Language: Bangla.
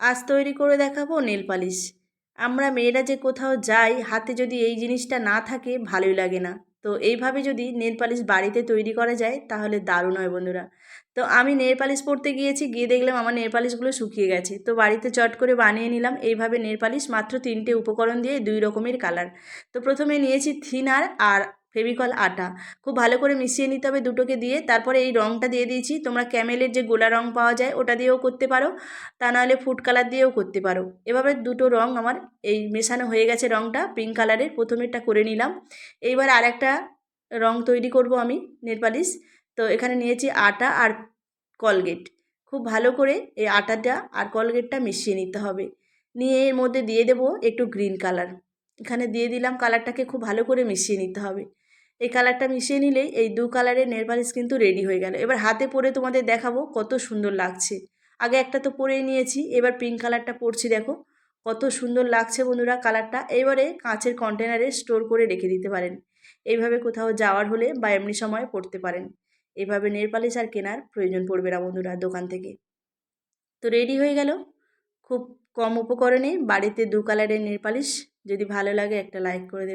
আজ তৈরি করে দেখাবো নেল পালিশ। আমরা মেয়েরা যে কোথাও যাই, হাতে যদি এই জিনিসটা না থাকে, ভালোই লাগে না। তো এইভাবে যদি নেল পালিশ বাড়িতে তৈরি করা যায়, তাহলে দারুণ হয় বন্ধুরা। তো আমি নেল পালিশ পরতে গিয়েছি, গিয়ে দেখলাম আমার নেল পালিশগুলো শুকিয়ে গেছে। তো বাড়িতে চট করে বানিয়ে নিলাম। এইভাবে নেল পালিশ মাত্র তিনটে উপকরণ দিয়ে দুই রকমের কালার। তো প্রথমে নিয়েছি থিনার আর ফেভিকল আটা। খুব ভালো করে মিশিয়ে নিতে হবে দুটোকে দিয়ে। তারপরে এই রঙটা দিয়ে দিয়েছি। তোমরা ক্যামেলের যে গোলা রঙ পাওয়া যায়, ওটা দিয়েও করতে পারো। তা নাহলে ফুড কালার দিয়েও করতে পারো। এভাবে দুটো রঙ আমার এই মেশানো হয়ে গেছে রঙটা পিঙ্ক কালারের। প্রথমেরটা করে নিলাম। এইবার আর একটা রঙ তৈরি করব আমি নেলপালিশ তো এখানে নিয়েছি আটা আর কলগেট। খুব ভালো করে এই আটাটা আর কলগেটটা মিশিয়ে নিতে হবে। নিয়ে এর মধ্যে দিয়ে দেবো একটু গ্রিন কালার। এখানে দিয়ে দিলাম কালারটাকে খুব ভালো করে মিশিয়ে নিতে হবে। এই কালারটা মিশিয়ে নিলেই এই দু কালারের নেল পালিশ কিন্তু রেডি হয়ে গেল। এবার হাতে পরে তোমাদের দেখাবো কত সুন্দর লাগছে। আগে একটা তো পরেই নিয়েছি, এবার পিঙ্ক কালারটা পরছি দেখো। কত সুন্দর লাগছে বন্ধুরা কালারটা এবারে কাঁচের কন্টেনারে স্টোর করে রেখে দিতে পারেন। এইভাবে কোথাও যাওয়ার হলে বা এমনি সময় পড়তে পারেন। এভাবে নেল পালিশ আর কেনার প্রয়োজন পড়বে না বন্ধুরা দোকান থেকে। তো রেডি হয়ে গেল। খুব কম উপকরণে বাড়িতে দু কালারের নেল পালিশ যদি ভালো লাগে একটা লাইক করে দেবে।